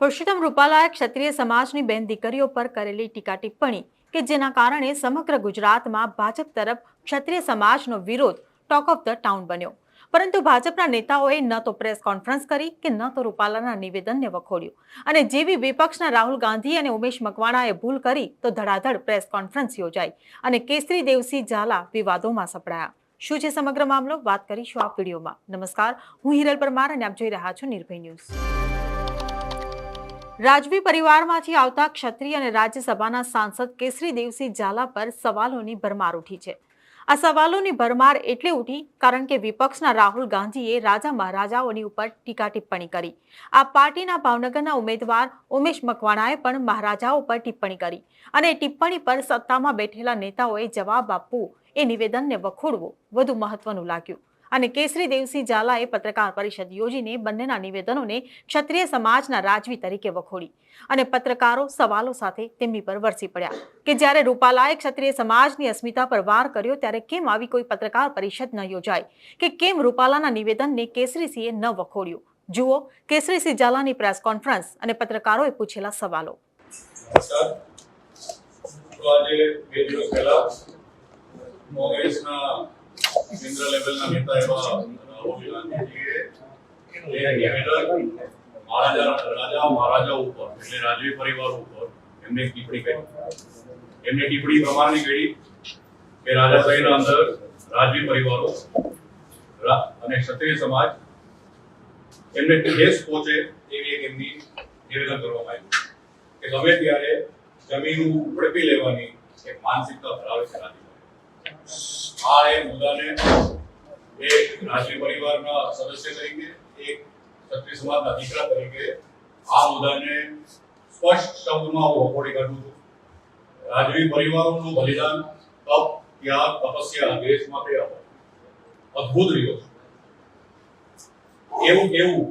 પુરુષોત્તમ રૂપાલાએ ક્ષત્રિય સમાજની બેન દીકરીઓ પર કરેલી ટીકા ટિપ્પણી કે જેના કારણે સમગ્ર ગુજરાતમાં ભાજપ તરફ ક્ષત્રિય સમાજનો વિરોધ ટોક ઓફ ધ ટાઉન બન્યો. પરંતુ ભાજપના નેતાઓએ ન તો પ્રેસ કોન્ફરન્સ કરી કે ન તો રૂપાલાના નિવેદનને વખોડ્યું. અને જેવી વિપક્ષના રાહુલ ગાંધી અને ઉમેશ મકવાણાએ ભૂલ કરી તો ધડાધડ પ્રેસ કોન્ફરન્સ યોજાઈ અને કેસરી દેવસિંહ ઝાલા વિવાદોમાં સપડાયા. શું છે સમગ્ર મામલો? વાત કરીશું આ વિડીયોમાં. નમસ્કાર. હું હિરલ પરમાર અને આપ જોઈ રહ્યા છો નિર્ભય ન્યૂઝ. રાજવી પરિવારમાંથી આવતા ક્ષત્રિય અને રાજ્યસભાના સાંસદ કેસરી દેવસિંહ ઝાલા પર સવાલોની ભરમાર ઉઠી છે. આ સવાલોની ભરમાર એટલે ઉઠી કારણ કે વિપક્ષના રાહુલ ગાંધીએ રાજા મહારાજાઓની ઉપર ટીકા ટિપ્પણી કરી. આ પાર્ટીના ભાવનગરના ઉમેદવાર ઉમેશ મકવાણાએ પણ મહારાજાઓ પર ટિપ્પણી કરી અને ટિપ્પણી પર સત્તામાં બેઠેલા નેતાઓએ જવાબ આપવો એ નિવેદનને વખોડવું વધુ મહત્વનું લાગ્યું. અને કેસરી દેવસિંહ ઝાલાએ પત્રકાર પરિષદ યોજીને બંનેના નિવેદનોને ક્ષત્રિય સમાજના રાજવી તરીકે વખોડી અને પત્રકારો સવાલો સાથે તેમની પર વરસી પડ્યા કે જ્યારે રૂપાલાએ ક્ષત્રિય સમાજની અસ્મિતા પર વાર કર્યો ત્યારે કેમ આવી કોઈ પત્રકાર પરિષદ ન યોજાય? કે કેમ રૂપાલાના નિવેદનને કેસરીસિંહે ન વખોડ્યું? જુઓ, કેસરીસિંહ ઝાલાની પ્રેસ કોન્ફરન્સ અને પત્રકારોએ પૂછેલા સવાલો. આજે બે દિવસ પહેલા કોંગ્રેસના કેન્દ્ર લેવલના નેતા એવા રાહુલ ગાંધીજીએ નિવેદન મહારાજા રાજા મહારાજા ઉપર, એટલે રાજવી પરિવાર ઉપર એમને ટિપ્પણી કરી એમને ટિપ્પણી પ્રમાણે કરી કે રાજાશાહીના અંદર રાજવી પરિવારો અને ક્ષત્રિય સમાજ એમને ઠેસ પહોંચે એવી એક એમની નિવેદન કરવામાં આવ્યું કે ગમે ત્યારે જમીન ઉપડપી લેવાની એક માનસિકતા ધરાવે છે રાજવી. આ એ મુદ્દાને એક રાજવી પરિવારના સદસ્ય તરીકે, એક ક્ષત્રિય સમાજના દીકરા તરીકે આ મુદ્દાને સ્પષ્ટ શબ્દમાં હું વખોડી કાઢું છું. રાજવી પરિવારોનું બલિદાન, તપ, ત્યાગ, તપસ્યા દેશ માટે અદ્ભુત રહ્યો એવું કેવું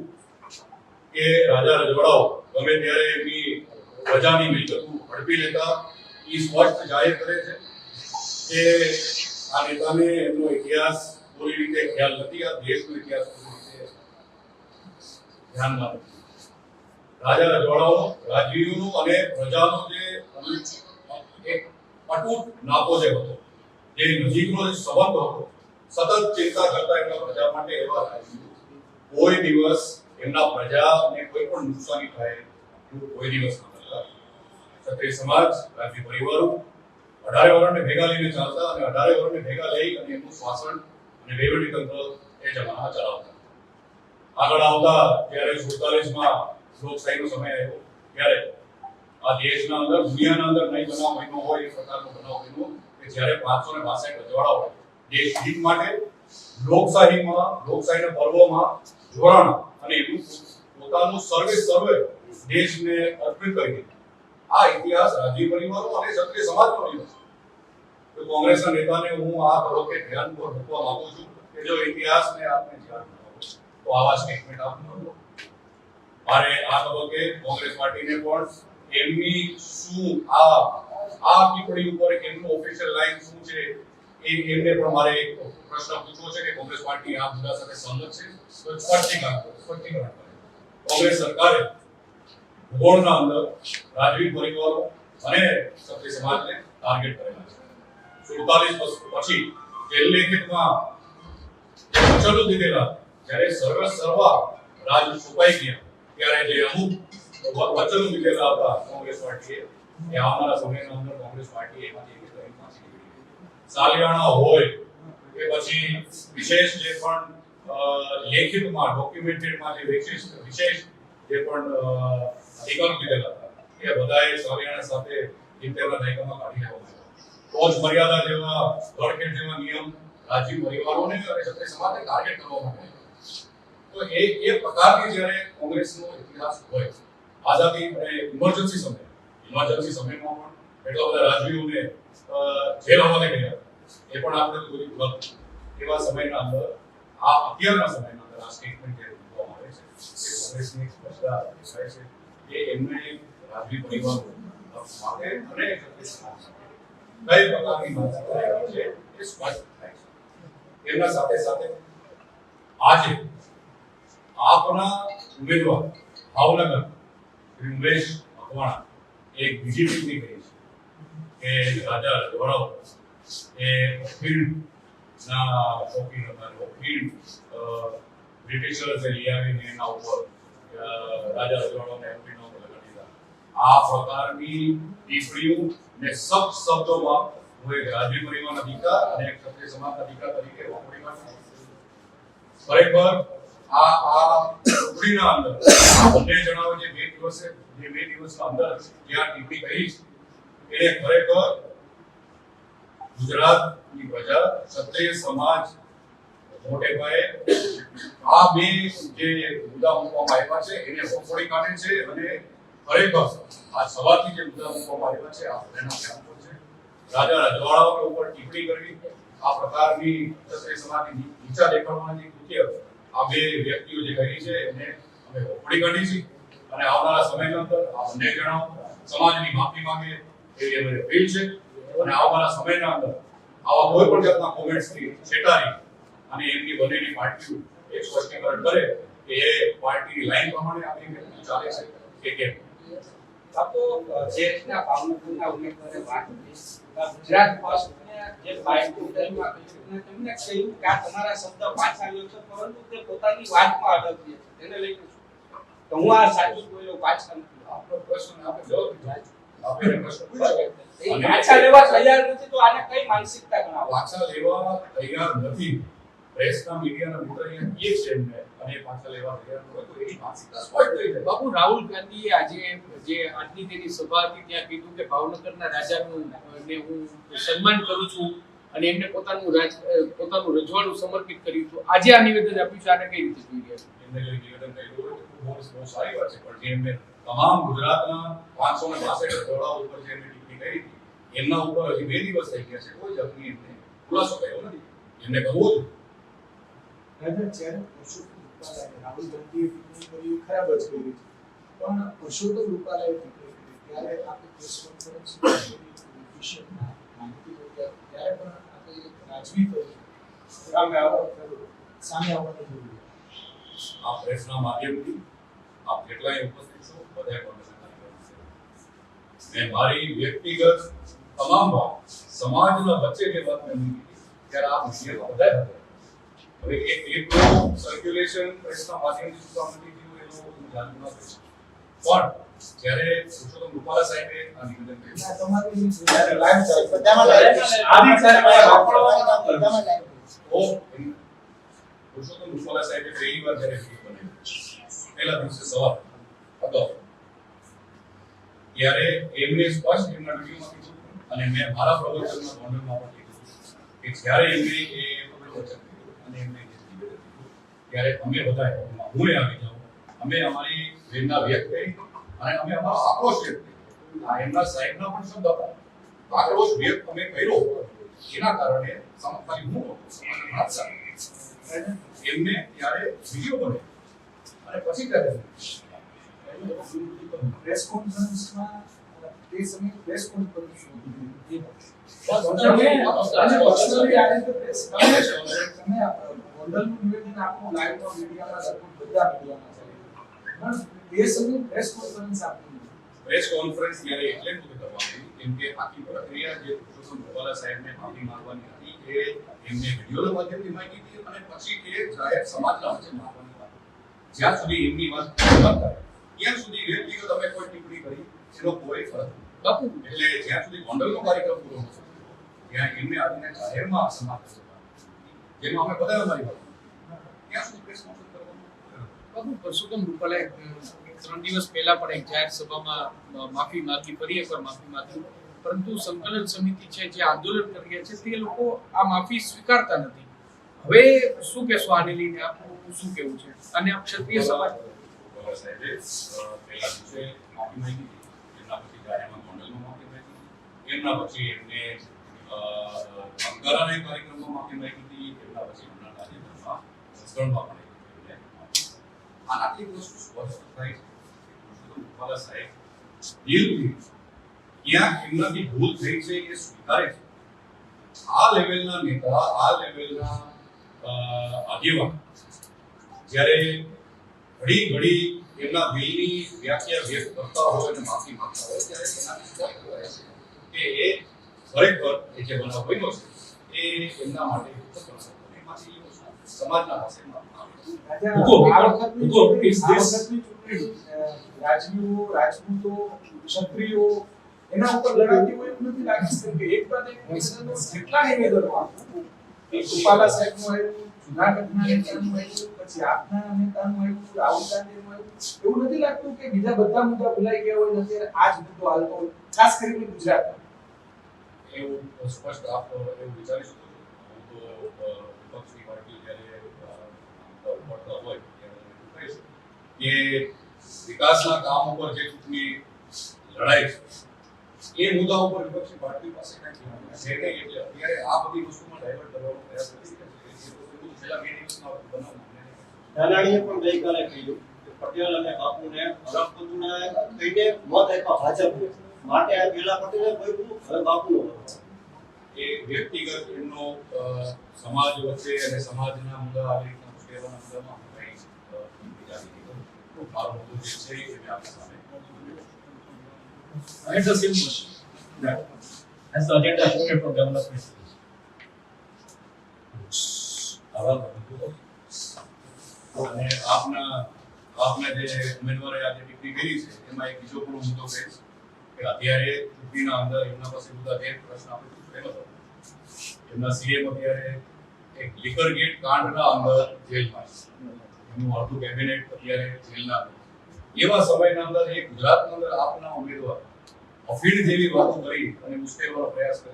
કે રાજા રજવાડાઓ ગમે ત્યારે એમની પ્રજાની મિલકતું હડપી લેતા એ સ્પષ્ટ જાહેર કરે છે કે આ નેતાને એમનો ઇતિહાસ પૂરી રીતે ખ્યાલ નથી, આ દેશનો ઇતિહાસ પૂરી રીતે ધ્યાનમાં નથી. રાજા રજવાડાઓ, રાજવીઓનું અને પ્રજાનો જે એક અટૂટ નાતો જે હતો જે નજીકનો જે સંબંધ હતો, સતત ચિંતા કરતા એમના પ્રજા માટે એવા રાજવીઓ કોઈ દિવસ એમના પ્રજાને કોઈ પણ નુકસાની થાય એવું કોઈ દિવસ ન કરતા ક્ષત્રિય સમાજ, રાજવી પરિવારો અઢારે વર્ષને ભેગા લઈને ચાલતા અને અઢારે વર્ષને ભેગા લઈ અને એમનું શાસન અને વહીવટી તંત્ર એ જમાના ચલાવતા. આગળ આવતા જ્યારે સુડતાલીસમાં લોકશાહીનો સમય આવ્યો, ત્યારે આ દેશના અંદર, દુનિયાના અંદર નહીં બનાવ બન્યો હોય, એ પ્રકારનો બનાવ બન્યો કે જ્યારે પાંચસો ને બાસઠ રજવાડાઓ દેશ હિત માટે લોકશાહીમાં, લોકશાહીના પર્વોમાં જોડાણ અને એનું પોતાનું સર્વે સર્વે દેશને અર્પિત કરી દીધું. આ ઇતિહાસ રાજવી પરિવારો અને ક્ષત્રિય સમાજનો છે. તો કોંગ્રેસના નેતાને હું આ તબક્કે ધ્યાન પર મૂકવા માંગુ છું કે જો ઇતિહાસને આપને ધ્યાન તો આવા સ્ટેટમેન્ટ આપનો મારે આ તબક્કે કોંગ્રેસ પાર્ટીને પણ એમની શું, આ આ ટિપ્પણી ઉપર એમનું ઓફિશિયલ લાઈન શું છે, એ એમને પણ મારે એક પ્રશ્ન પૂછવો છે કે કોંગ્રેસ પાર્ટી આ મુદ્દા સાથે સંમત છે? તો સ્પષ્ટીકરણ કોંગ્રેસ સરકારે ભૂગોળના અંદર રાજવી પરિવારો અને ક્ષત્રિય સમાજને ટાર્ગેટ કરેલા છે. સુડતાલીસ વર્ષ પછી જે લેખિતમાં જે દીધેલા, જ્યારે સર્વ સર્વા રાજ છુપાઈ ગયા, ત્યારે જે અમુક વચનો દીધેલા હતા કોંગ્રેસ પાર્ટીએ, એ આવનારા સમયના અંદર કોંગ્રેસ પાર્ટી એમાંથી એક તરફ પાછી સાલિયાણા હોય, કે પછી વિશેષ જે પણ લેખિતમાં ડોક્યુમેન્ટેડમાં જે વિશેષ વિશેષ જે પણ અ, લીધેલા હતા એ બધાએ સાલિયાણા સાથે ઇન્ટરના દાયકામાં કાઢી આવ્યા ટોચ મર્યાદા જેવા ગળખેડ જેવા નિયમ રાજીવ પરિવારોને અને ક્ષત્રિય સમાજને ટાર્ગેટ કરવામાં માટે. તો એ એ પ્રકારની જ્યારે કોંગ્રેસનો ઇતિહાસ હોય આઝાદી અને ઇમરજન્સી સમય ઇમરજન્સી સમયમાં પણ એટલા બધા રાજવીઓને જેલ હવાલે ગયા એ પણ આપણે કોઈ એવા સમયના અંદર આ અત્યારના સમયના અંદર આ સ્ટેટમેન્ટ જે એ કોંગ્રેસની એક સ્પષ્ટતા દેખાય છે કે એમને રાજવી પરિવારો માટે અને ક્ષત્રિય સમાજ માટે કઈ પ્રકારની માનસિકતા એવી છે એ સ્પષ્ટ થાય છે એમના સાથે સાથે આજે આપના ઉમેદવાર ભાવનગર એક બીજી કે રાજા રજવાડાઓ એ ફિલ્ડ લઈ આવીને એના ઉપર રાજા રજવાડાઓને એમપીનો આ પ્રકારની ટિપ્પણીઓ ને સબ શબ્દોમાં હું એક રાજવી પરિવારના અધિકાર અને એક ક્ષત્રિય સમાજ અધિકાર તરીકે વાપરી છું. ખરેખર આ આ ટુકડીના અંદર, આ બંને જણાઓ જે બે દિવસે, જે બે દિવસના અંદર જે આ ટિપ્પણી કરી એને ખરેખર ગુજરાતની પ્રજા, ક્ષત્રિય સમાજ મોટે ભાઈ આ બે જે મુદ્દા મૂકવામાં આવ્યા છે, એને વખોડી કાઢે છે અને ખરેખર આ સવારથી જે મુદ્દા મૂકવામાં આવ્યા છે, આ બધાના ધ્યાન પર છે. રાજા રજવાડાઓ ઉપર ટિપ્પણી કરવી, આ પ્રકારની ક્ષત્રિય સમાજની નીચા દેખાડવાની કૃત્ય આ બે વ્યક્તિઓ જે કરી છે, એને અમે વખોડી કાઢી છે. અને આવનારા સમયની અંદર આ બંને જણાઓ સમાજની માફી માંગે એવી અમારી અપીલ છે. અને આવનારા સમયના અંદર આવા કોઈ પણ જાતના કોમેન્ટ્સથી છેટારી અને એમની બંનેની પાર્ટીઓ એ સ્પષ્ટીકરણ કરે કે એ પાર્ટીની લાઈન પ્રમાણે આપણી વ્યક્તિ ચાલે છે. કે કેમ? બાપુ જે રીતના ભાવનગરના ઉમેદવારે વાત ગુજરાત ફર્સ્ટને જે પાર્ટી ઉદયમાં કહ્યું તમને કહ્યું કે આ તમારા શબ્દ પાછા આવ્યો છે પરંતુ તે પોતાની વાતમાં અલગ છે. તેને લઈને તો હું આ સાચું બોલ્યો પાછા આપણો પ્રશ્ન આપણે જવાબ દીધો. આપણે પ્રશ્ન પૂછ્યો. પાછા લેવા તૈયાર નથી તો આને કઈ માનસિકતા ગણાવો? પાછા લેવા તૈયાર નથી. પ્રેસના મીડિયાના મિત્ર અહીંયા કીએ છે એમને અને પાછા લેવા તૈયાર હોય તો એની માનસિકતા સ્પષ્ટ થઈ જાય બાપુ રાહુલ ગાંધીએ આજે જે આજની તેની સભા હતી ત્યાં કીધું કે ભાવનગરના રાજાનું ને હું સન્માન કરું છું અને એમને પોતાનું રાજ પોતાનું રજવાડું સમર્પિત કર્યું છું આજે આ નિવેદન આપ્યું છે આને કઈ રીતે જોઈ રહ્યા છે? એમને જે નિવેદન કર્યું બહુ બહુ સારી વાત છે પણ જે એમને તમામ ગુજરાતના પાંચસો ને બાસઠ ટોળા ઉપર જે એમને ટિપ્પણી કરી હતી એમના ઉપર હજી બે દિવસ થઈ ગયા છે કોઈ જાતની એમને ખુલાસો કર્યો નથી. એમને કરવો જોઈએ રાજા જ્યારે પરસોત્તમ રૂપાલાએ રાહુલ ગાંધીએ ટિપ્પણી કરી એ ખરાબ જ કરી પણ પરસોત્તમ રૂપાલાએ ટિપ્પણી કરી ત્યારે આપણે પ્રેસ કોન્ફરન્સ વિષયમાં માહિતી કરી ત્યારે પણ આપણે એક રાજવી તરીકે સામે આવવા સામે આવવાની જરૂર છે. આ પ્રેસના માધ્યમથી આપ જેટલાય ઉપસ્થિત છો બધાએ કોન્ટેક્ટ મેં મારી વ્યક્તિગત તમામ વાત સમાજના વચ્ચે જે વાત મેં મૂકી હતી, ત્યારે આ મીડિયામાં બધાએ હતા. હવે એ એટલું સર્ક્યુલેશન પ્રેસના માધ્યમથી શું કામ નથી થયું એનું હું જાણું ન શકું. પણ જ્યારે પુરુષોત્તમ રૂપાલા સાહેબે આ નિવેદન કર્યું. આ જ્યારે live ચાલે બધામાં live આદિ સાહેબ બધામાં live છે. તો એમ પુરુષોત્તમ રૂપાલા સાહેબે પહેલી વાર જ્યારે વીડિયો બનાવ્યો પહેલા દિવસે સવાર હતો. ત્યારે એમને સ્પષ્ટ એમના વિડીયોમાં કીધું અને મેં મારા પ્રવચનમાં ગોંડલમાં પણ કીધું કે જ્યારે એમને એ પ્રવચન ત્યારે અમે બધાએ હું આવી જાઉં અમે અમારી વેદના વ્યક્ત કરી અને અમે અમારો આક્રોશ વ્યક્ત કર્યો. એમના સાહેબના પણ શબ્દ હતા. આક્રોશ વ્યક્ત અમે કર્યો. એના કારણે સમ- હું એમને ત્યારે વીડિયો બને અને પછી ત્યારે પ્રેસ કોન્ફરન્સમાં તે સમયે પ્રેસ best આ રીતે પ્રેસ તમે છો. તમે આ ગોંડલનું નિવેદન આપો લાઈવમાં મીડિયામાં લગભગ બધા મીડિયામાં ચાલે પણ તે સમયે પ્રેસ કોન્ફરન્સ આપી પ્રેસ કોન્ફરન્સ ત્યારે એટલે જ કરવાની. કેમ કે આખી પ્રક્રિયા જે પુરુષોત્તમ રૂપાલા સાહેબને માફી માંગવાની હતી એ એમને વિડીયોના માધ્યમથી માગી હતી અને પછી એ જાહેર સમાજના વચ્ચે માંગવાની વાત જ્યાં સુધી એમની વાત ત્યાં સુધી વ્યક્તિગત અમે કોઈ ટિપ્પણી કરી એનો કોઈ ફરક બાપુ એટલે જ્યાં સુધી ગોંડલનો કાર્યક્રમ પૂરો થશે ત્યાં એમને આવીને જાહેરમાં સમાપ્ત થશે જેમાં અમે બધા અમારી વાત ત્યાં સુધી પ્રેસ કોન્ફરન્સ કરવાનું બાપુ પરસોત્તમ રૂપાલાએ ત્રણ દિવસ પહેલા પણ એક જાહેર સભામાં માફી માંગી ફરી એકવાર માફી માંગી. પરંતુ સંકલન સમિતિ છે જે આંદોલન કરી રહ્યા છે તે લોકો આ માફી સ્વીકારતા નથી. હવે શું કહેશો આને લઈને? આપનું શું કહેવું છે? અને ક્ષત્રિય સમાજ? પહેલા દિવસે માફી માંગી એમના પછી એમના પછી એમને અ, અંકારાના કાર્યક્રમમાં માફી હતી એમના પછી એમના તાજેતરમાં જસદણમાં. આનાથી વસ્તુ સ્પષ્ટ થાય છે રૂપાલા સાહેબ દિલથી ક્યાંક એમનાથી ભૂલ થઈ છે એ સ્વીકારે છે આ લેવલના નેતા આ લેવલના આગેવાન જ્યારે ઘડી ઘડી એમના દિલની વ્યાખ્યા વ્યક્ત કરતા હોય અને માફી માંગતા હોય ત્યારે એના વિચાર કરાય છે કે એ ખરેખર એ જે બનાવ બન્યો છે એ એમના માટે સમાજના પાસે રાજવીઓ રાજપૂતો ક્ષત્રિયો એના ઉપર લડાતી હોય એવું નથી લાગતું કેમ કે એક બાદ એક કેટલા નિવેદનો આપ્યા એક રૂપાલા સાહેબનું આવ્યું જુનાગઢના એવું નથી લાગતું કે બીજા બધા મુદ્દા ભૂલાઈ ગયા હોય અત્યારે આ જ મુદ્દો હાલતો ખાસ કરીને ગુજરાતમાં. એવું સ્પષ્ટ આપ એવું વિચારી શકો છો હું વિકાસના કામ ઉપર જે ચૂંટણી લડાઈ છે, એ મુદ્દા ઉપર વિપક્ષી પાર્ટી પાસે કંઈક નહીં અત્યારે આ બધી વસ્તુમાં ડાયવર્ટ કરવાનો પ્રયાસ કરી રહ્યા છે એ વસ્તુ છેલ્લા બે દિવસમાં બનાવવાનું ધાનાણીએ પણ ગઈકાલે કહ્યું કે પટેલ અને બાપુને અલગ કહીને મત આપ્યા ભાજપને માટે આ ગેલા પટેલે કહ્યું હવે બાપુનો એ વ્યક્તિગત એમનો સમાજ વચ્ચે અને સમાજના મુદ્દા આવી રીતના ઉકેલવાના મુદ્દામાં હું કંઈ વિચારી દીધો મારો મુદ્દો જે છે એ મેં આપની સામે. It's a simple question. That As the agenda shifted from development. અને આપના આપના જે ઉમેદવારે આજે ટિપ્પણી કરી છે, એમાં એક બીજો પણ મુદ્દો છે કે અત્યારે ચૂંટણીના અંદર એમના પાસે બધા જે પ્રશ્ન આપણે પૂછેલો હતો એમના સીએમ અત્યારે એક લિકર ગેટ કાંડના અંદર જેલમાં છે. એમનું અડધું કેબિનેટ અત્યારે જેલના એવા સમયના અંદર એક ગુજરાતના અંદર આપના ઉમેદવાર અફીણ જેવી વાતો કરી અને મુશ્કેલવાનો પ્રયાસ કરે.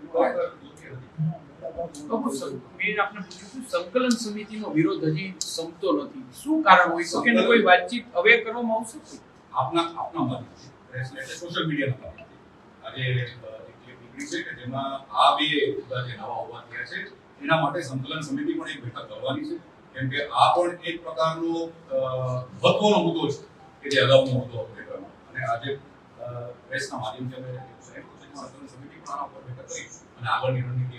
એવું આગળ જોતી સં- મેં આપને પૂછ્યું સંકલન સમિતિનો વિરોધ હજી સમતો નથી. શું કારણ હોય? શકે કોઈ વાતચીત હવે કરવામાં આવશે? આપના આપના મત પ્રેસ એટલે સોશિયલ મીડિયાના માધ્યમથી. આજે જેમાં આ બે મુદ્દા જે એના માટે સંકલન સમિતિ પણ એક બેઠક કરવાની છે. કેમ આ પણ એક પ્રકારનો મહત્વનો મુદ્દો છે કે જે અગાઉનો મુદ્દો હતો અને આજે પ્રેસના માધ્યમથી અમે સંકલન સમિતિ પણ બેઠક કરી અને આગળની રણનીતિ